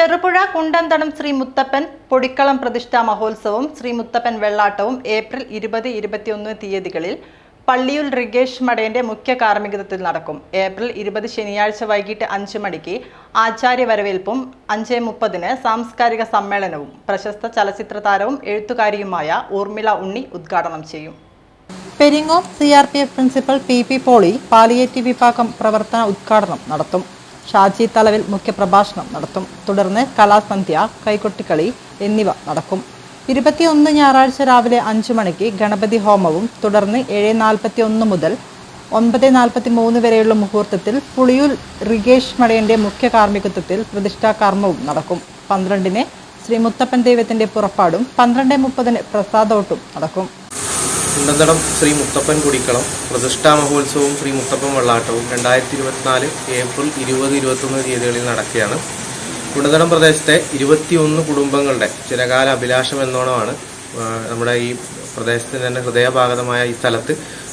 ചെറുപുഴ കുണ്ടന്തടം ശ്രീ മുത്തപ്പൻ പൊടിക്കളം പ്രതിഷ്ഠാ മഹോത്സവവും ശ്രീ മുത്തപ്പൻ വെള്ളാട്ടവും ഏപ്രിൽ ഇരുപത് ഇരുപത്തിയൊന്ന് തീയതികളിൽ പള്ളിയുൽ റിഗേഷ് മടയന്റെ മുഖ്യ കാർമ്മികത്വത്തിൽ നടക്കും. ഏപ്രിൽ ഇരുപത് ശനിയാഴ്ച വൈകിട്ട് അഞ്ച് മണിക്ക് ആചാര്യ വരവേൽപ്പും അഞ്ച് മുപ്പതിന് സാംസ്കാരിക സമ്മേളനവും പ്രശസ്ത ചലച്ചിത്ര താരവും എഴുത്തുകാരിയുമായ ഊർമിള ഉണ്ണി ഉദ്ഘാടനം ചെയ്യും. Peringome C R P F principal P P Poly palliative വിഭാഗം പ്രവർത്തന ഉദ്ഘാടനം നടത്തും. ഷാജി തലവിൽ മുഖ്യപ്രഭാഷണം നടത്തും. തുടർന്ന് കലാസന്ധ്യ കൈകൊട്ടിക്കളി എന്നിവ നടക്കും. ഇരുപത്തിയൊന്ന് ഞായറാഴ്ച രാവിലെ അഞ്ചു മണിക്ക് ഗണപതി ഹോമവും തുടർന്ന് ഏഴ് നാൽപ്പത്തി ഒന്ന് മുതൽ ഒൻപത് നാൽപ്പത്തി മൂന്ന് വരെയുള്ള മുഹൂർത്തത്തിൽ പുളിയൂൽ റിഗേഷ് മടയന്റെ മുഖ്യ കാർമ്മികത്വത്തിൽ പ്രതിഷ്ഠാ കർമ്മവും നടക്കും. പന്ത്രണ്ടിന് ശ്രീ മുത്തപ്പൻ ദൈവത്തിന്റെ പുറപ്പാടും പന്ത്രണ്ട് മുപ്പതിന് പ്രസാദോട്ടും നടക്കും. കുണ്ടന്തടം ശ്രീ മുത്തപ്പൻ കുടിക്കളം പ്രതിഷ്ഠാ മഹോത്സവവും ശ്രീ മുത്തപ്പൻ വെള്ളാട്ടവും രണ്ടായിരത്തി ഇരുപത്തിനാല് ഏപ്രിൽ ഇരുപത് ഇരുപത്തൊന്ന് തീയതികളിൽ നടക്കുകയാണ്. കുണ്ടന്തടം പ്രദേശത്തെ ഇരുപത്തിയൊന്ന് കുടുംബങ്ങളുടെ ചിരകാല അഭിലാഷം എന്നോണമാണ് നമ്മുടെ ഈ പ്രദേശത്തിന് തന്നെ ഹൃദയഭാഗതമായ ഈ സ്ഥലത്ത്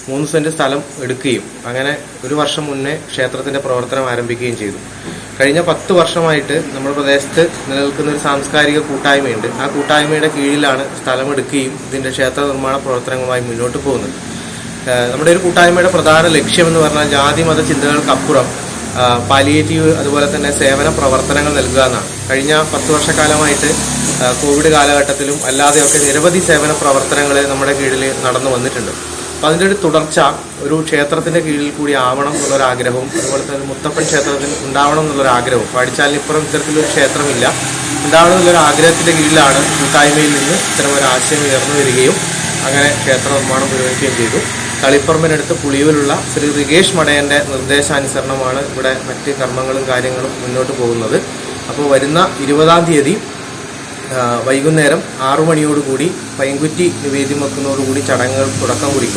മൂന്ന് സെന്റ് സ്ഥലം എടുക്കുകയും അങ്ങനെ ഒരു വർഷം മുന്നേ ക്ഷേത്രത്തിന്റെ പ്രവർത്തനം ആരംഭിക്കുകയും ചെയ്തു. കഴിഞ്ഞ പത്ത് വർഷമായിട്ട് നമ്മുടെ പ്രദേശത്ത് നിലനിൽക്കുന്ന ഒരു സാംസ്കാരിക കൂട്ടായ്മയുണ്ട്. ആ കൂട്ടായ്മയുടെ കീഴിലാണ് സ്ഥലമെടുക്കുകയും ഇതിന്റെ ക്ഷേത്ര നിർമ്മാണ പ്രവർത്തനങ്ങളുമായി മുന്നോട്ട് പോകുന്നത്. നമ്മുടെ ഒരു കൂട്ടായ്മയുടെ പ്രധാന ലക്ഷ്യം എന്ന് പറഞ്ഞാൽ ജാതി മത ചിന്തകൾക്കപ്പുറം പാലിയേറ്റീവ് അതുപോലെ തന്നെ സേവന പ്രവർത്തനങ്ങൾ നൽകുക എന്നാണ്. കഴിഞ്ഞ പത്ത് വർഷക്കാലമായിട്ട് കോവിഡ് കാലഘട്ടത്തിലും അല്ലാതെയൊക്കെ നിരവധി സേവന പ്രവർത്തനങ്ങൾ നമ്മുടെ കീഴിൽ നടന്നു വന്നിട്ടുണ്ട്. അപ്പം അതിന്റെ ഒരു തുടർച്ച ഒരു ക്ഷേത്രത്തിന്റെ കീഴിൽ കൂടി ആവണം എന്നുള്ളൊരാഗ്രഹവും അതുപോലെ തന്നെ മുത്തപ്പൻ ക്ഷേത്രത്തിൽ ഉണ്ടാവണം എന്നുള്ളൊരാഗ്രഹവും. പഠിച്ചാലിപ്പുറം ഇത്തരത്തിലൊരു ക്ഷേത്രമില്ല. ഉണ്ടാവണം എന്നുള്ളൊരു ആഗ്രഹത്തിന്റെ കീഴിലാണ് കൂട്ടായ്മയിൽ നിന്ന് ഇത്തരം ഒരു ആശയം ഉയർന്നു വരികയും അങ്ങനെ ക്ഷേത്ര നിർമ്മാണം പുരോഗമിക്കുകയും ചെയ്തു. തളിപ്പറമ്പിനടുത്ത് പുളിയൂരുള്ള ശ്രീ റികേഷ് മടയന്റെ നിർദ്ദേശാനുസരണമാണ് ഇവിടെ മറ്റ് കർമ്മങ്ങളും കാര്യങ്ങളും മുന്നോട്ട് പോകുന്നത്. അപ്പോൾ വരുന്ന ഇരുപതാം തീയതി വൈകുന്നേരം ആറു മണിയോടുകൂടി പൈങ്കുറ്റി നിവേദ്യം വെക്കുന്നതോടുകൂടി ചടങ്ങുകൾ തുടക്കം കുറിക്കും.